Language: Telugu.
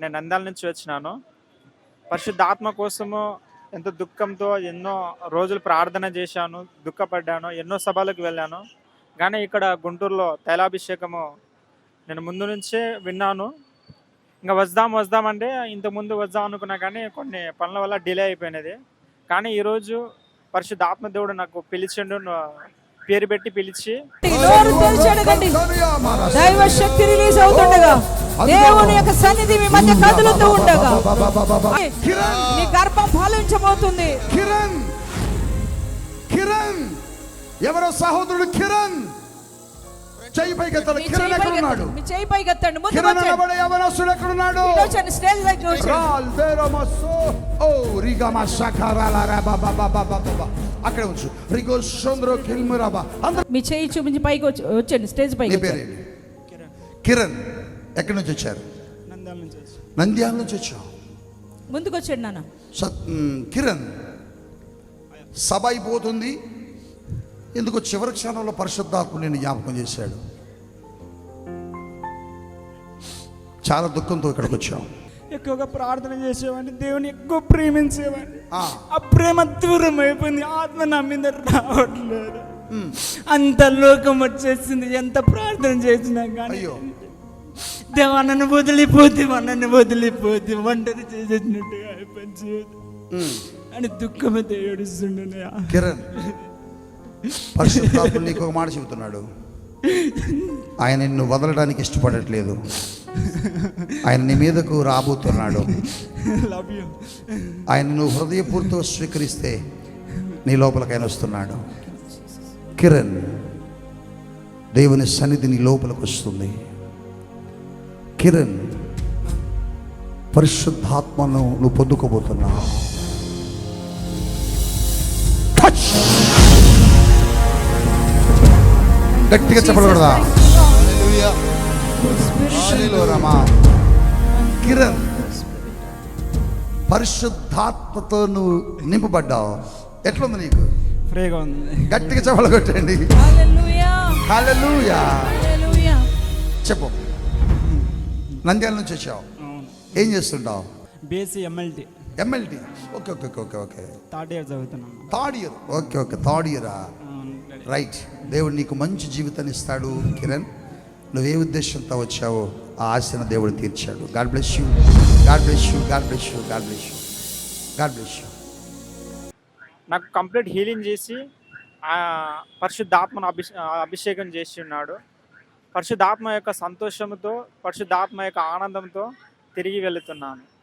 నేను నంద్యాల నుంచి వచ్చినాను. పరిశుద్ధాత్మ కోసము ఎంతో దుఃఖంతో ఎన్నో రోజులు ప్రార్థన చేశాను దుఃఖపడ్డాను ఎన్నో సభలకు వెళ్ళాను. కానీ ఇక్కడ గుంటూరులో తైలాభిషేకము నేను ముందు నుంచే విన్నాను. ఇంకా వద్దాం వద్దామంటే ఇంత ముందు వద్దాం అనుకున్నా కానీ కొన్ని పనుల వల్ల డిలే అయిపోయినది. కానీ ఈరోజు పరిశుద్ధ ఆత్మదేవుడు నాకు పిలిచిండు పేరు పెట్టి పిలిచి దైవ శక్తి రిలీజ్ అవుతుండగా. దేవుని యొక్క సన్నిధి మీ మధ్య కదులుతూ ఉండగా కిరణ్ నీ గర్భం ఫలించబోతుంది కిరణ్ కిరణ్ ఎవరో సహోదరుడు కిరణ్ మీ కిరణ్ ఎక్కడ ఉన్నాడు. మీ చేయి కిరణ్. అనబడే యవనస్తుడు స్టేజ్ దగ్గర. రాల్ ఓ రిగమ రబ. అక్కడే ఉంచు రిగో చంద్ర కిల్మరబ అందరూ మీ చేయి చూపించి పైకి వచ్చి వచ్చండి స్టేజ్ పైకి కిరణ్ ఎక్కడి నుంచి వచ్చారు? నంద్యాల నుంచి నంద్యాల నుంచి వచ్చావు ముందుకు వచ్చండి నాన్న కిరణ్ సభ అయిపోతుంది. ఎందుకు చివరి క్షణంలో పరిశుద్ధాత్మ నేను జ్ఞాపకం చేశాడు. చాలా దుఃఖంతో ఇక్కడికి వచ్చాం. ఎక్కువగా ప్రార్థన చేసేవాడిని దేవుని ఎక్కువ ప్రేమించేవాడిని. ఆ, ప్రేమ దూరం అయిపోయింది ఆత్మ నా మీద రావట్లేదు. అంత లోకం వచ్చేసింది ఎంత ప్రార్థన చేసినా కానీ అయ్యో. దేవా నన్ను వదిలిపోతే నన్ను వదిలిపోతే ఒంటరి చేసేసినట్టుగా అయిపోయింది జీవితం. అని దుఃఖమైతే ఏడుస్తుండే కిరణ్ పరిశుద్ధాత్మ నీకు ఒక మాట చెబుతున్నాడు. ఆయన నిన్ను వదలడానికి ఇష్టపడట్లేదు. ఆయన నీ మీదకు రాబోతున్నాడు. ఆయన నువ్వు హృదయపూర్తిగా స్వీకరిస్తే నీ లోపలికి ఆయన వస్తున్నాడు. కిరణ్ దేవుని సన్నిధి నీ లోపలికి వస్తుంది. కిరణ్ పరిశుద్ధాత్మను నువ్వు పొందుకోబోతున్నావు. Touch! గట్టిగా చెప్పకూడదా రమా కిరణ్ పరిశుద్ధాత్మతో నువ్వు నింపబడ్డావు. ఎట్లుంది నీకు? ఫ్రీగా ఉంది. గట్టిగా చెప్పలు కొట్టండి. హల్లెలూయా హల్లెలూయా హల్లెలూయా చెప్పు. నంద్యాల నుంచి వచ్చావు? ఏం చేస్తుంటావు? BSc MLT MLT okay okay okay okay third year చదువుతున్నాను. Third year okay okay. Third ఇయరా. రైట్ దేవుడు నీకు మంచి జీవితాన్ని ఇస్తాడు కిరణ్. నువ్వు ఏ ఉద్దేశంతో వచ్చావో ఆ ఆశను దేవుడు తీర్చాడు. God bless you God bless you God bless you God bless you God bless you నాకు కంప్లీట్ హీలింగ్ చేసి ఆ పరిశుద్ధాత్మను అభి అభిషేకం చేసి ఉన్నాడు. పరిశుద్ధాత్మ యొక్క సంతోషంతో పరిశుద్ధాత్మ యొక్క ఆనందంతో తిరిగి వెళుతున్నాను.